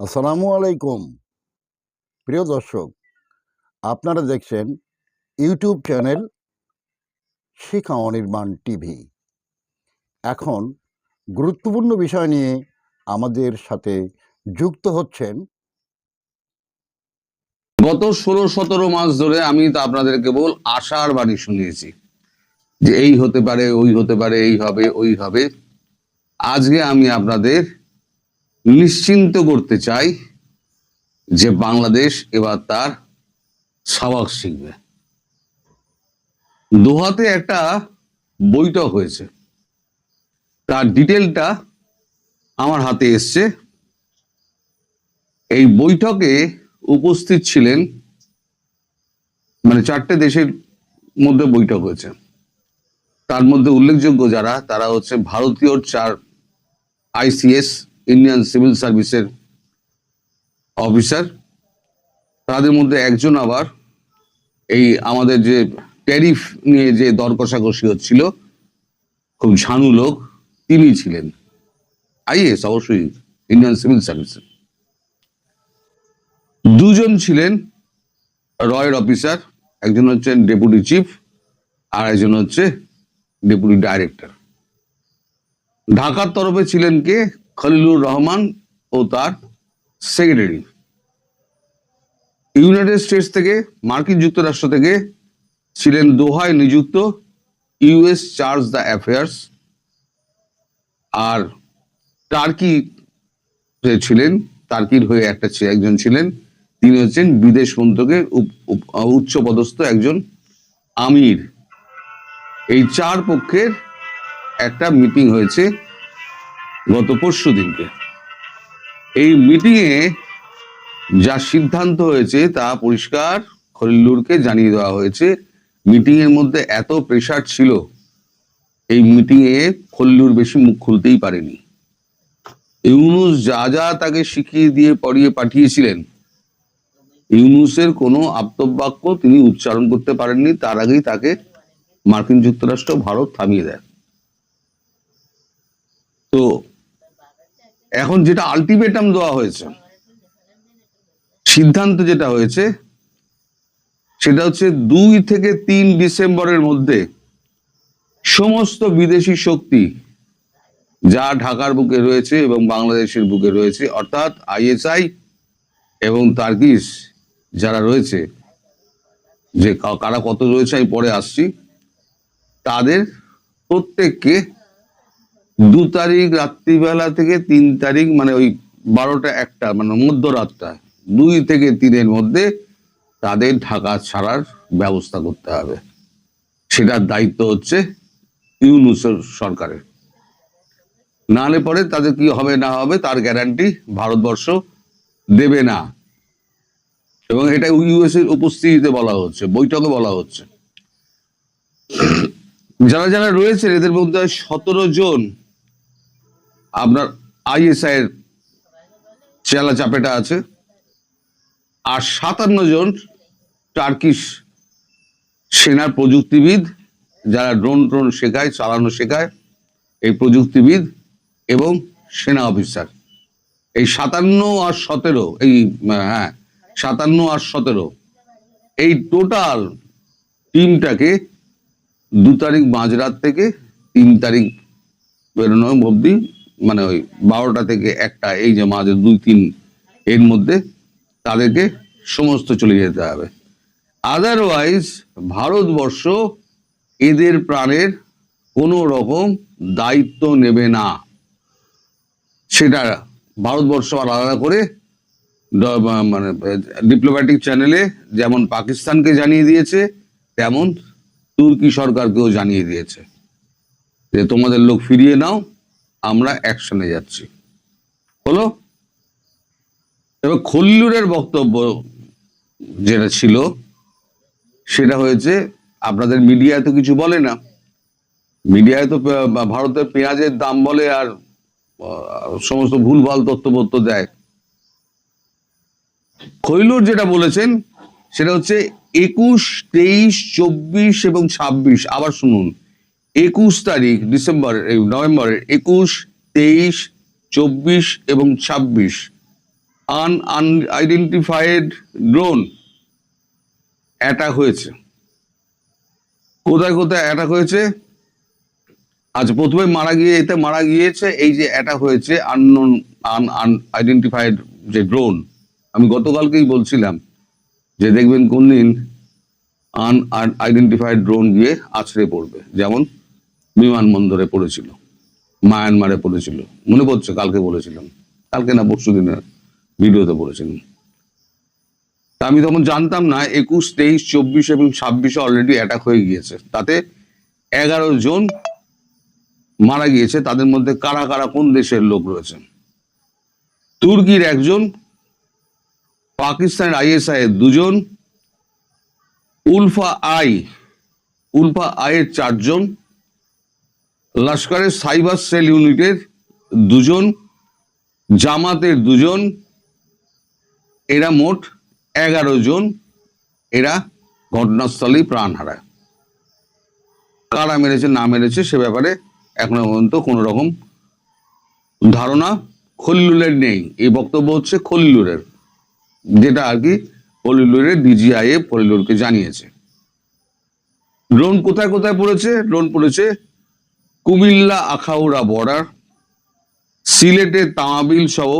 আসসালামু আলাইকুম। প্রিয় দর্শক, আপনারা দেখছেন YouTube channel Shikha Anirman TV. এখন গুরুত্বপূর্ণ বিষয় নিয়ে আমাদের সাথে যুক্ত হচ্ছেন গত ষোলো সতেরো মাস ধরে আমি তো আপনাদের কেবল আশার বাণী শুনিয়েছি যে এই হতে পারে, ওই হতে পারে, এই হবে, ওই হবে। আজকে আমি আপনাদের নিশ্চিন্ত করতে চাই যে বাংলাদেশ এবার তার সাবাক শিখবে। দোহাতে একটা বৈঠক হয়েছে। তার ডিটেলটা আমার হাতে এসছে। এই বৈঠকে উপস্থিত ছিলেন মানে চারটে দেশের মধ্যে বৈঠক হয়েছে। তার মধ্যে উল্লেখযোগ্য যারা, তারা হচ্ছে ভারতীয় চার আইসিএস ইন্ডিয়ান সিভিল সার্ভিসের অফিসার তাদের মধ্যে একজন আবার এই আমাদের যে ট্যারিফ নিয়ে যে দর কষাকষি হচ্ছিল, খুব ঝানু লোক, তিনি ছিলেন আইএস অবশ্যই ইন্ডিয়ান সিভিল সার্ভিসের দুজন ছিলেন রয়ের অফিসার একজন হচ্ছেন ডেপুটি চিফ আর একজন হচ্ছে ডেপুটি ডাইরেক্টর ঢাকার তরফে ছিলেন কে? খলিলুর রহমান ও তার সেক্রেটারি। ইউনাইটেড স্টেটস থেকে, মার্কিন যুক্তরাষ্ট্র থেকে ছিলেন দোহায় নিযুক্ত ইউএস চার্জ দ্য অ্যাফেয়ার্স আর টার্কি ছিলেন, টার্কির হয়ে একটা একজন ছিলেন। তিনি হচ্ছেন বিদেশ মন্ত্রকের উপ- উপ- উচ্চ পদস্থ একজন আমির। এই চার পক্ষের একটা মিটিং হয়েছে। গত পরশু দিনকে। এই মিটিংয়ে যা সিদ্ধান্ত হয়েছে তা পরিষ্কার খলিলুরকে জানিয়ে দেওয়া হয়েছে। মিটিং এর মধ্যে এত প্রেশার ছিল, এই মিটিং এ খল্লুর বেশি মুখ খুলতেই পারেনি। ইউনুস যা যা তাকে শিখিয়ে দিয়ে পড়িয়ে পাঠিয়েছিলেন, ইউনুসের কোনো আপ্তবাক্য তিনি উচ্চারণ করতে পারেননি, তার আগেই তাকে মার্কিন যুক্তরাষ্ট্র, ভারত থামিয়ে দেয় তো এখন যেটা আলটিমেটাম দেওয়া হয়েছে, সিদ্ধান্ত যেটা হয়েছে, সেটা হচ্ছে দুই থেকে তিন ডিসেম্বরের মধ্যে সমস্ত বিদেশি শক্তি যা ঢাকার বুকে রয়েছে এবং বাংলাদেশের বুকে রয়েছে, অর্থাৎ আইএসআই এবং তার্কিস যারা রয়েছে, যে কারা কত রয়েছে, আমি পরে আসছি, তাদের প্রত্যেককে দু তারিখ রাত্রিবেলা থেকে তিন তারিখ মানে ওই বারোটা একটা মানে মধ্যরাতটা, দুই থেকে তিনের মধ্যে তাদের ঢাকা ছাড়ার ব্যবস্থা করতে হবে। সেটার দায়িত্ব হচ্ছে ইউনুসের সরকারের। নাহলে পরে তাদের কি হবে না হবে তার গ্যারান্টি ভারতবর্ষ দেবে না। এবং এটা ইউএস এর উপস্থিতিতে বলা হচ্ছে, বৈঠকে বলা হচ্ছে। যারা যারা রয়েছেন, এদের মধ্যে সতেরো জন আপনার আইএসআই এর চেলা চাপেটা আছে। আর সাতান্ন জন টার্কিশ সেনার প্রযুক্তিবিদ, যারা ড্রোন ট্রোন শেখায়, চালানো শেখায়, এই প্রযুক্তিবিদ এবং সেনা অফিসার। এই সাতান্ন আর সতেরো, এই হ্যাঁ সাতান্ন আর সতেরো, এই টোটাল টিমটাকে দু তারিখ মাঝরাত থেকে তিন তারিখ বেরোনো অবধি মানে ওই বারোটা থেকে একটা, এই যে মাঝে দুই, তিন, এর মধ্যে তাদেরকে সমস্ত চলে যেতে হবে। আদারওয়াইজ ভারতবর্ষ এদের প্রাণের কোনো রকম দায়িত্ব নেবে না। সেটা ভারতবর্ষ আলাদা করে মানে ডিপ্লোম্যাটিক চ্যানেলে যেমন পাকিস্তানকে জানিয়ে দিয়েছে, তেমন তুর্কি সরকারকেও জানিয়ে দিয়েছে। যে তোমাদের লোক ফিরিয়ে নাও আমরা অ্যাকশনে যাচ্ছি। হলো? এবার খল্লুরের বক্তব্য যেটা ছিল, সেটা হয়েছে, আপনাদের মিডিয়ায় তো কিছু বলে না। মিডিয়ায় তো ভারতের পেঁয়াজের দাম বলে আর সমস্ত ভুলভাল তথ্যপত্র দেয়। খৈলুর যেটা বলেছেন, সেটা হচ্ছে একুশ, তেইশ, চব্বিশ এবং ছাব্বিশ। আবার শুনুন। একুশ তারিখ, ডিসেম্বর, এই নভেম্বরের একুশ, তেইশ, চব্বিশ এবং ছাব্বিশ। Un un unidentified drone attack হয়েছে। কোথায় কোথায় অ্যাটাক হয়েছে? আচ্ছা প্রথমে মারা গিয়ে, এতে মারা গিয়েছে, এই যে অ্যাটাক হয়েছে আননোন, আন আন আনআইডেন্টিফাইড যে ড্রোন। আমি গতকালকেই বলছিলাম যে দেখবেন কোন দিন আন, আইডেন্টিফাইড ড্রোন গিয়ে আছড়ে পড়বে। যেমন বিমানবন্দরে পড়েছিল, মায়ানমারে পড়েছিল মনে পড়ছে কালকে বলেছিলাম, কালকে না পরশু দিনের ভিডিওতে বলেছিলাম। তা আমি তখন জানতাম না, একুশ, তেইশ, চব্বিশ এবং ছাব্বিশে অলরেডি অ্যাটাক হয়ে গিয়েছে। তাতে এগারো জন মারা গিয়েছে, তাদের মধ্যে কারা কারা কোন দেশের লোক রয়েছে? তুর্কির একজন, পাকিস্তানের আইএসআই এর দুজন, উলফা আই, উলফা আইয়ের চারজন লস্করের সাইবার সেল ইউনিটের দুজন, জামাতের দুজন, এরা মোট এগারো জন, এরা ঘটনাস্থলেই প্রাণ হারায়। কারা মেরেছে, না মেরেছে সে ব্যাপারে এখনও পর্যন্ত কোনো রকম ধারণা খলিলুরের নেই। এই বক্তব্য হচ্ছে খলিলুরের যেটা আর কি খলিলুরের ডিজিআইএ খলিলুরকে জানিয়েছে। ড্রোন কোথায় কোথায় পড়েছে? ড্রোন পড়েছে কুমিল্লা আখাউড়া বর্ডার সিলেটের তামাবিল সহ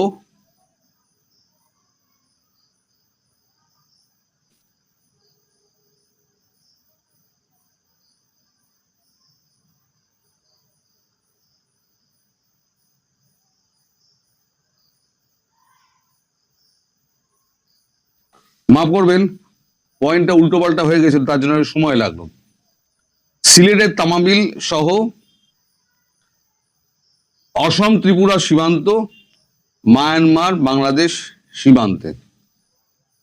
মাফ করবেন পয়েন্টটা উল্টোপাল্টা হয়ে গেছে, তার জন্য সময় লাগল। সিলেটের তামাবিল সহ অসম ত্রিপুরা সীমান্ত, মায়ানমার, বাংলাদেশ সীমান্তে।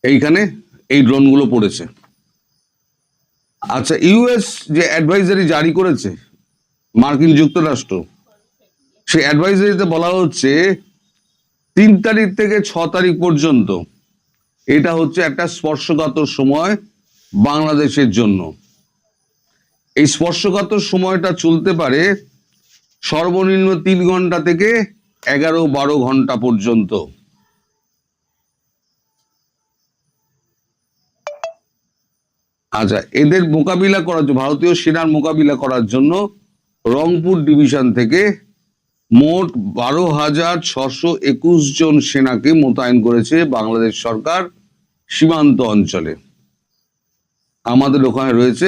এইখানে এই ড্রোনগুলো পড়েছে। আচ্ছা ইউএস যে অ্যাডভাইজারি জারি করেছে, মার্কিন যুক্তরাষ্ট্র, সেই অ্যাডভাইজারিতে বলা হচ্ছে, তিন তারিখ থেকে ছ তারিখ পর্যন্ত এটা হচ্ছে একটা স্পর্শকাতর সময় বাংলাদেশের জন্য। এই স্পর্শকাতর সময়টা চলতে পারে সর্বনিম্ন তিন ঘণ্টা থেকে এগারো বারো ঘণ্টা পর্যন্ত। আচ্ছা এদের মোকাবিলা করার জন্য, ভারতীয় সেনার মোকাবিলা করার জন্য রংপুর ডিভিশন থেকে মোট বারো হাজার ছশো একুশ জন সেনাকে মোতায়েন করেছে বাংলাদেশ সরকার সীমান্ত অঞ্চলে। আমাদের ওখানে রয়েছে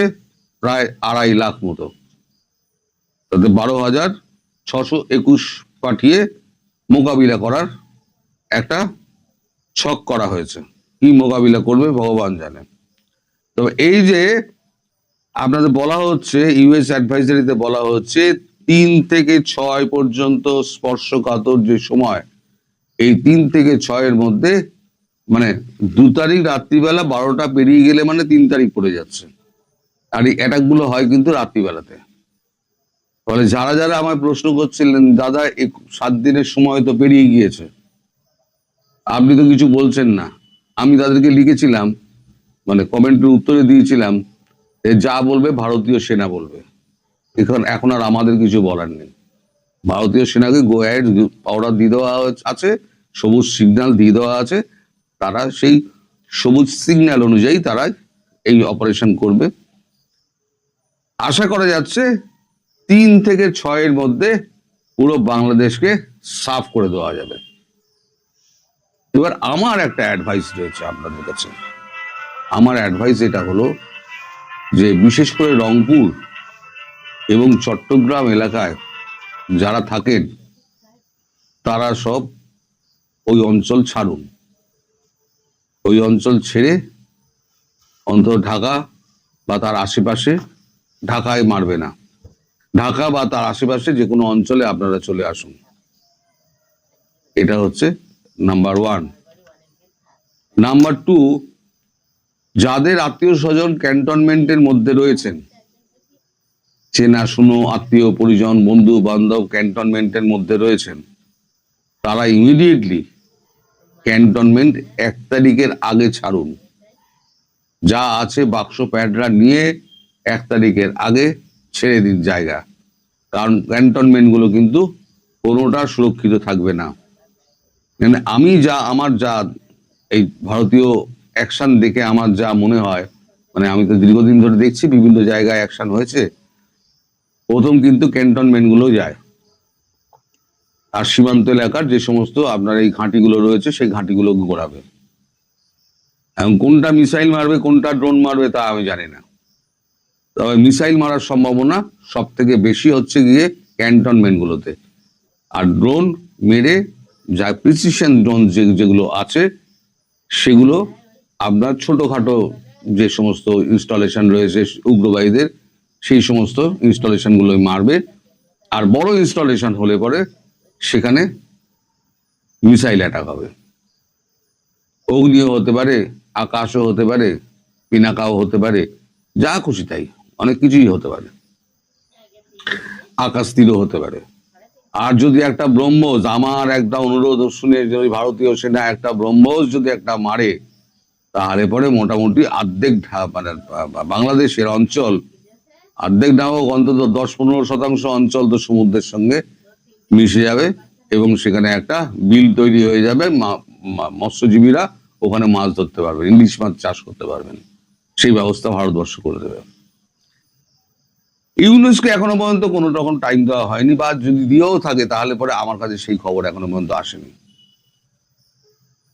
প্রায় আড়াই লাখ মতো। তাতে বারো হাজার ছশো একুশ পাঠিয়ে মোকাবিলা করার একটা ছক করা হয়েছে। কি মোকাবিলা করবে ভগবান জানে। তবে এই যে আপনাদের বলা হচ্ছে, ইউএস অ্যাডভাইজারিতে বলা হচ্ছে, তিন থেকে ছয় পর্যন্ত স্পর্শকাতর যে সময়, এই তিন থেকে ছয়ের মধ্যে মানে দু তারিখ রাত্রিবেলা বারোটা পেরিয়ে গেলে মানে তিন তারিখ পড়ে যাচ্ছে। আর এই অ্যাটাকগুলো হয় কিন্তু রাত্রিবেলাতে। ফলে যারা যারা আমায় প্রশ্ন করছিলেন, দাদা সাত দিনের সময় তো পেরিয়ে গিয়েছে। আপনি তো কিছু বলছেন না। আমি তাদেরকে লিখেছিলাম মানে কমেন্টের উত্তরে দিয়েছিলাম যে বলবে ভারতীয় সেনা বলবে। এখন এখন আর আমাদের কিছু বলার নেই। ভারতীয় সেনাকে গো অ্যাড অর্ডার দিয়ে দেওয়া আছে, সবুজ সিগন্যাল দিয়ে দেওয়া আছে। তারা সেই সবুজ সিগন্যাল অনুযায়ী তারা এই অপারেশন করবে। আশা করা যাচ্ছে তিন থেকে ছয়ের মধ্যে পুরো বাংলাদেশকে সাফ করে দেওয়া যাবে। এবার আমার একটা অ্যাডভাইস রয়েছে আপনাদের কাছে। আমার অ্যাডভাইস এটা হলো যে, বিশেষ করে রংপুর এবং চট্টগ্রাম এলাকায় যারা থাকেন, তারা সব ওই অঞ্চল ছাড়ুন। ওই অঞ্চল ছেড়ে অন্তত ঢাকা বা তার আশেপাশে ঢাকায় মারবে না। ঢাকা বা তার আশেপাশে যে কোনো অঞ্চলে আপনারা চলে আসুন। এটা হচ্ছে নাম্বার ওয়ান। নাম্বার টু, যাদের আত্মীয় স্বজন ক্যান্টনমেন্টের মধ্যে রয়েছেন, চেনা শুনো, আত্মীয়, পরিজন, বন্ধু, বান্ধব ক্যান্টনমেন্টের মধ্যে রয়েছেন, তারা ইমিডিয়েটলি ক্যান্টনমেন্ট এক তারিখের আগে ছাড়ুন। যা আছে বাক্স, প্যাডরা নিয়ে এক তারিখের আগে ছেড়ে দিন জায়গা। কারণ ক্যান্টনমেন্টগুলো কিন্তু কোনোটা সুরক্ষিত থাকবে না। মানে আমি যা, আমার যা, এই ভারতীয় অ্যাকশন দেখে আমার যা মনে হয় মানে আমি তো দীর্ঘদিন ধরে দেখছি বিভিন্ন জায়গায় অ্যাকশন হয়েছে, প্রথম কিন্তু ক্যান্টনমেন্টগুলো যায়। আর সীমান্ত এলাকার যে সমস্ত আপনার এই ঘাঁটিগুলো রয়েছে, সেই ঘাঁটিগুলো ঘোরাবে। এবং কোনটা মিসাইল মারবে, কোনটা ড্রোন মারবে, তা আমি জানি না। মিসাইল মারার সম্ভাবনা সব থেকে বেশি হচ্ছে গিয়ে ক্যান্টনমেন্ট গুলোতে আর ড্রোন মেরে যা প্রিসিশন ড্রোন যে, যেগুলো আছে, সেগুলো আপনার ছোটোখাটো যে সমস্ত ইনস্টলেশন রয়েছে উগ্রবাদীদের, সেই সমস্ত ইনস্টলেশন গুলোই মারবে। আর বড় ইনস্টলেশন হলে পরে সেখানে মিসাইল অ্যাটাক হবে। অগ্নিও হতে পারে, আকাশও হতে পারে, পিনাকাও হতে পারে, যা খুশি তাই। অনেক কিছুই হতে পারে। আকাশ তীরও হতে পারে। আর যদি একটা ব্রহ্মোস, আমার একটা অনুরোধ শুনে যদি ভারতীয় সেনা একটা ব্রহ্মোস যদি একটা মারে, তাহলে পরে মোটামুটি অর্ধেক ঢা- মানে বাংলাদেশের অঞ্চল, অর্ধেক না হোক, অন্তত দশ পনেরো শতাংশ অঞ্চল তো সমুদ্রের সঙ্গে মিশে যাবে এবং সেখানে একটা বিল তৈরি হয়ে যাবে। মৎস্যজীবীরা ওখানে মাছ ধরতে পারবেন, ইলিশ মাছ চাষ করতে পারবেন। সেই ব্যবস্থা ভারতবর্ষ করে দেবে। ইউনেস্কো এখনও পর্যন্ত কোনো রকম টাইম দেওয়া হয়নি, বা যদি দিয়েও থাকে, তাহলে পরে আমার কাছে সেই খবর এখনও পর্যন্ত আসেনি।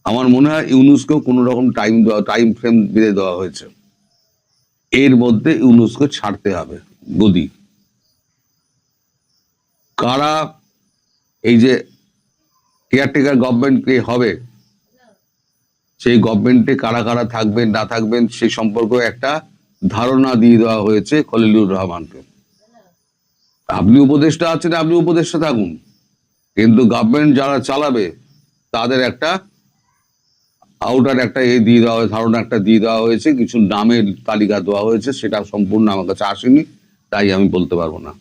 আমার মনে হয় ইউনেস্কো কোনো রকম টাইম দেওয়া টাইম ফ্রেম বেঁধে দেওয়া হয়েছে। এর মধ্যে ইউনেস্কো ছাড়তে হবে, গদি। কারা এই যে কেয়ারটেকার গভর্নমেন্ট কে হবে, সেই গভর্নমেন্টে কারা কারা থাকবেন, না থাকবেন সেই সম্পর্কে একটা ধারণা দিয়ে দেওয়া হয়েছে খলিলুর রহমানকে। আপনি উপদেষ্টা আছেন, আপনি উপদেষ্টা থাকুন। কিন্তু গভর্নমেন্ট যারা চালাবে, তাদের একটা আউটার একটা এ দিয়ে দেওয়া হয়েছে, ধারণা একটা দিয়ে দেওয়া হয়েছে, কিছু নামের তালিকা দেওয়া হয়েছে, সেটা সম্পূর্ণ আমার কাছে আসেনি, তাই আমি বলতে পারব না।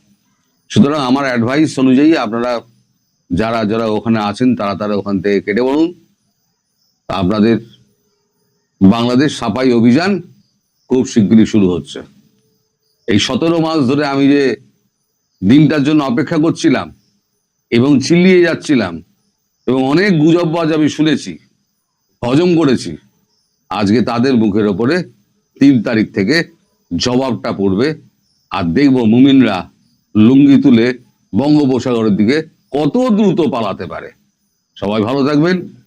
সুতরাং আমার অ্যাডভাইস অনুযায়ী আপনারা যারা যারা ওখানে আছেন, তারা তারা ওখান থেকে কেটে পড়ুন আপনাদের বাংলাদেশ সাফাই অভিযান খুব শিগগিরই শুরু হচ্ছে। এই সতেরো মাস ধরে আমি যে দিনটার জন্য অপেক্ষা করছিলাম এবং চিল্লিয়ে যাচ্ছিলাম এবং অনেক গুজব গুজববাজ আমি শুনেছি, হজম করেছি। আজকে তাদের মুখের ওপরে তিন তারিখ থেকে জবাবটা পড়বে আর দেখব মুমিনরা লুঙ্গি তুলে বঙ্গোপসাগরের দিকে কত দ্রুত পালাতে পারে। সবাই ভালো থাকবেন।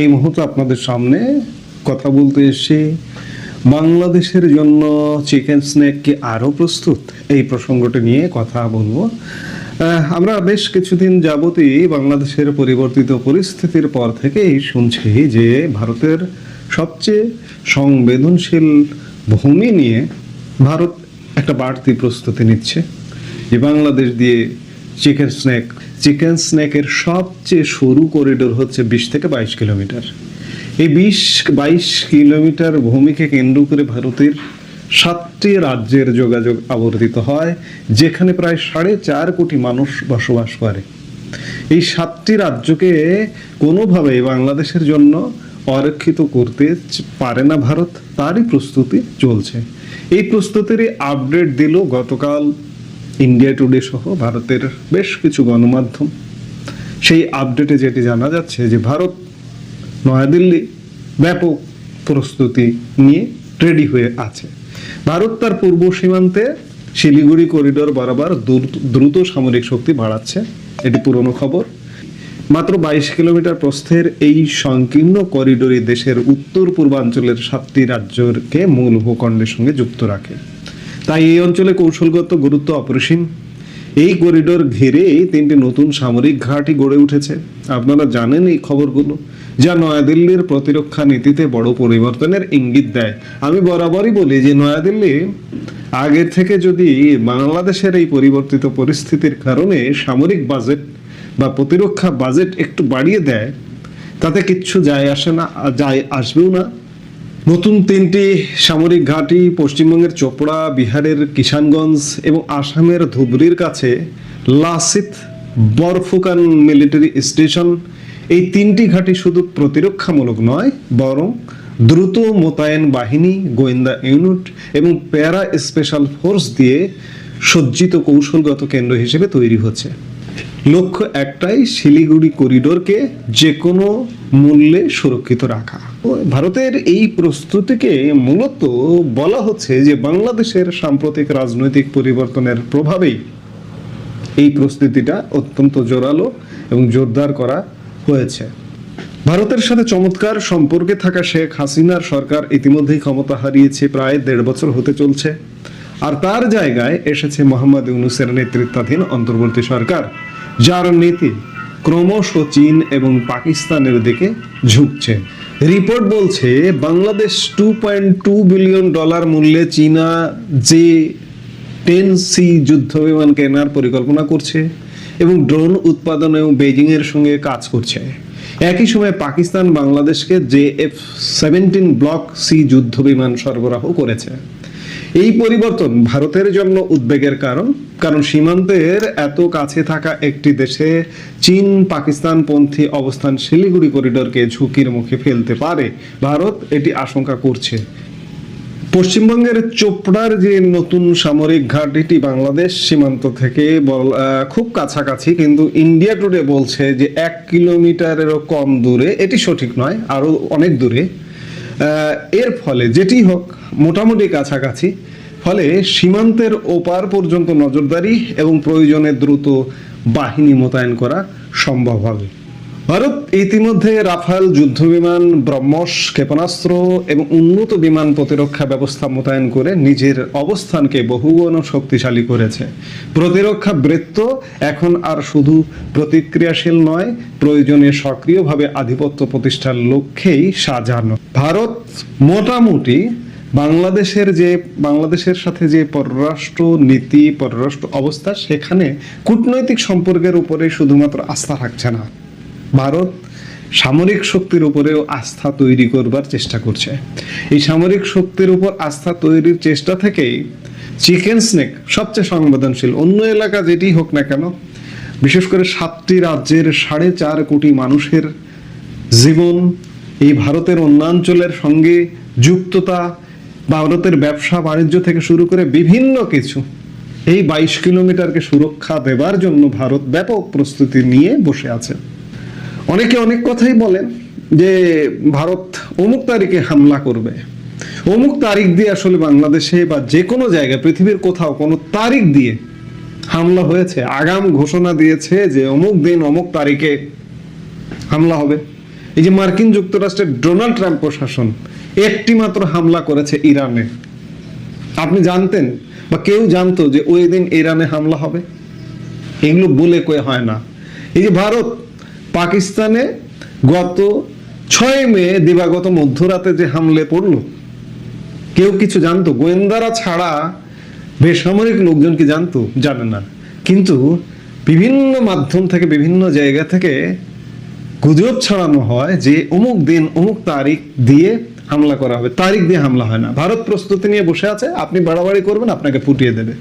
এই মুহূর্তে আপনাদের সামনে কথা বলতে এসে বাংলাদেশের জন্য চিকেন স্ন্যাক কি আরও প্রস্তুত? এই প্রসঙ্গটি নিয়ে কথা বলব। আমরা বেশ কিছুদিন যাবতই বাংলাদেশের পরিবর্তিত পরিস্থিতির পর থেকেই শুনছি যে ভারতের সবচেয়ে সংবেদনশীল ভূমি নিয়ে ভারত একটা বাড়তি প্রস্তুতি নিচ্ছে। যে বাংলাদেশ দিয়ে চিকেন স্ন্যাক চিকেন স্ন্যাকের সবচেয়ে সরু করিডোর হচ্ছে বিশ থেকে বাইশ কিলোমিটার। এই বিশ বাইশ কিলোমিটার ভূমিকে কেন্দ্র করে ভারতের সাতটি রাজ্যের যোগাযোগ আবর্তিত হয়, যেখানে প্রায় সাড়ে চার কোটি মানুষ বসবাস করে। এই সাতটি রাজ্যকে কোনোভাবেই বাংলাদেশের জন্য অরক্ষিত করতে পারে না ভারত, তারই প্রস্তুতি চলছে। এই প্রস্তুতিরই আপডেট দিল গতকাল ইন্ডিয়া টুডে সহ ভারতের বেশ কিছু গণমাধ্যম সেই আপডেটে যেটি জানা যাচ্ছে যে ভারত নয়াদিল্লি ব্যাপক প্রস্তুতি নিয়ে রেডি হয়ে আছে। ভারত তার পূর্ব সীমান্তে শিলিগুড়ি করিডোর বরাবর দ্রুত- সামরিক শক্তি বাড়াচ্ছে, এটি পুরনো খবর। মাত্র বাইশ কিলোমিটার প্রস্থের এই সংকীর্ণ করিডোরে দেশের উত্তর পূর্বাঞ্চলের সাতটি রাজ্যকে মূল ভূখণ্ডের সঙ্গে যুক্ত রাখে। তাই এই অঞ্চলে কৌশলগত গুরুত্ব অপরিসীম। এই করিডোর ঘিরে তিনটি নতুন সামরিক ঘাঁটি গড়ে উঠেছে। আপনারা জানেন এই খবরগুলো, যা নয়াদিল্লির প্রতিরক্ষা নীতিতে বড় পরিবর্তনের ইঙ্গিত দেয়। আমি বরাবরই বলি যে নয়াদিল্লি আগের থেকে যদি বাংলাদেশের এই পরিবর্তিত পরিস্থিতির কারণে সামরিক বাজেট বা প্রতিরক্ষা বাজেট একটু বাড়িয়ে দেয়, তাতে কিচ্ছু যায় আসে না, যায় আসবেও না। নতুন তিনটি সামরিক ঘাঁটি পশ্চিমবঙ্গের চোপড়া, বিহারের কিষানগঞ্জ এবং আসামের ধুবড়ির কাছে লাসিত বরফুকান মিলিটারি স্টেশন। এই তিনটি ঘাঁটি শুধু প্রতিরক্ষামূলক নয়, বরং দ্রুত মোতায়েন বাহিনী, গোয়েন্দা ইউনিট এবং প্যারা স্পেশাল ফোর্স দিয়ে সজ্জিত কৌশলগত কেন্দ্র হিসেবে তৈরি হচ্ছে। লক্ষ্য একটাই, শিলিগুড়ি করিডোরকে যে কোনো মূল্যে সুরক্ষিত রাখা। ভারতের এই প্রস্তুতিকে মূলত বলা হচ্ছে যে, বাংলাদেশের সাম্প্রতিক রাজনৈতিক পরিবর্তনের প্রভাবেই এই প্রস্তুতিটা অত্যন্ত জোরালো এবং জোরদার করা হয়েছে। ভারতের সাথে চমৎকার সম্পর্কে থাকা শেখ হাসিনার সরকার ইতিমধ্যেই ক্ষমতা হারিয়েছে, প্রায় দেড় বছর হতে চলছে। আর তার জায়গায় এসেছে মোহাম্মদ ইউনুসের নেতৃত্বাধীন অন্তর্বর্তী সরকার। যার নীতি ক্রমশ চীন এবং পাকিস্তানের দিকে ঝুঁকছে। রিপোর্ট বলছে, Bangladesh two point two billion dollar মূল্যে চীনা যে টেন সি যুদ্ধ বিমান কেনার পরিকল্পনা করছে এবং ড্রোন উৎপাদনেও এর সঙ্গে কাজ করছে। একই সময় পাকিস্তান বাংলাদেশকে J F seventeen block C যুদ্ধ বিমান সরবরাহ করেছে। এই পরিবর্তন ভারতের জন্য উদ্বেগের কারণ কারণ সীমান্তের এত কাছে থাকা একটি দেশে চীন পাকিস্তান পন্থী অবস্থান শিলিগুড়ি করিডোরকে ঝুঁকির মুখে ফেলতে পারে। ভারত এটি আশঙ্কা করছে। পশ্চিমবঙ্গের চোপড়ার যে নতুন সামরিক ঘাঁটিটি বাংলাদেশ সীমান্ত থেকে খুব কাছাকাছি, কিন্তু ইন্ডিয়া টুডে বলছে যে এক কিলোমিটারেরও কম দূরে, এটি সঠিক নয়, আরও অনেক দূরে। এর ফলে যেটি হোক, মোটামুটি কাছাকাছি, ফলে সীমান্তের ওপার পর্যন্ত নজরদারি এবং প্রয়োজনে দ্রুত বাহিনী মোতায়েন করা সম্ভব হবে। ভারত ইতিমধ্যে রাফাল যুদ্ধবিমান, ব্রহ্মস, ক্ষেপণাস্ত্র এবং উন্নত বিমান প্রতিরক্ষা ব্যবস্থা মোতায়েন করে নিজের অবস্থানকে বহুগুণ শক্তিশালী করেছে। প্রতিরক্ষা বৃত্ত এখন আর শুধু প্রতিক্রিয়াশীল নয়, প্রয়োজনে সক্রিয়ভাবে আধিপত্য প্রতিষ্ঠার লক্ষ্যেই সাজানো। ভারত মোটামুটি বাংলাদেশের যে, বাংলাদেশের সাথে যে পররাষ্ট্র নীতি, পররাষ্ট্র অবস্থা, সেখানে কূটনৈতিক সম্পর্কের উপরে শুধুমাত্র আস্থা রাখছে না। ভারত সামরিক শক্তির উপরেও আস্থা তৈরি করবার চেষ্টা করছে। এই সামরিক শক্তির উপর আস্থা তৈরির চেষ্টা থেকেই চিকেন স্নেক সবচেয়ে সংবেদনশীল। অন্য এলাকা যেটি হোক না কেন, বিশেষ করে সাতটি রাজ্যের সাড়ে চার কোটি মানুষের জীবন এই ভারতের অন্যাঞ্চলের সঙ্গে যুক্ততা, ভারতের ব্যবসা বাণিজ্য থেকে শুরু করে বিভিন্ন কিছু এই বাইশ কিলোমিটারকে সুরক্ষা দেবার জন্য ভারত ব্যাপক প্রস্তুতি নিয়ে বসে আছে। অনেকে অনেক কথাই বলেন যে ভারত অমুক তারিখে হামলা করবে। অমুক তারিখ দিয়ে আসলে বাংলাদেশে বা যে কোনো জায়গায়, পৃথিবীর কোথাও কোনো তারিখ দিয়ে হামলা হয়েছে। আগাম ঘোষণা দিয়েছে যে অমুক দিন অমুক তারিখে হামলা হবে। এই যে মার্কিন যুক্তরাষ্ট্রের ডোনাল্ড ট্রাম্প প্রশাসন একটি মাত্র হামলা করেছে ইরানে। আপনি জানতেন বা কেউ জানতো যে ওই দিন ইরানে হামলা হবে? এগুলো বলে কয়ে হয় না। এই যে ভারত পাকিস্তানে গত ছয় মে দিবাগত মধ্যরাতে যে হামলে পড়ল, কেউ কিছু জানতো? গোয়েন্দারা ছাড়া বেসামরিক লোকজন কি জানতো? জানে না। কিন্তু বিভিন্ন মাধ্যম থেকে, বিভিন্ন জায়গা থেকে গুজব ছড়ানো হয় যে অমুক দিন অমুক তারিখ দিয়ে হামলা করা হবে। তারিখ দিয়ে হামলা হয় না। ভারত প্রস্তুতি নিয়ে বসে আছে। আপনি বাড়াবাড়ি করবেন, আপনাকে ফুটিয়ে দেবে।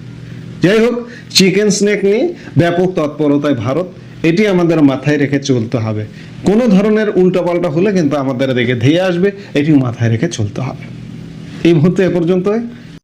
যাই হোক, চিকেন স্নেক নিয়ে ব্যাপক তৎপরতায় ভারত এটি আমাদের মাথায় রেখে চলতে হবে। কোনো ধরনের উল্টাপাল্টা হলে কিন্তু আমাদের দিকে ধেয়ে আসবে এটি মাথায় রেখে চলতে হবে। এই মুহূর্তে এ পর্যন্তই।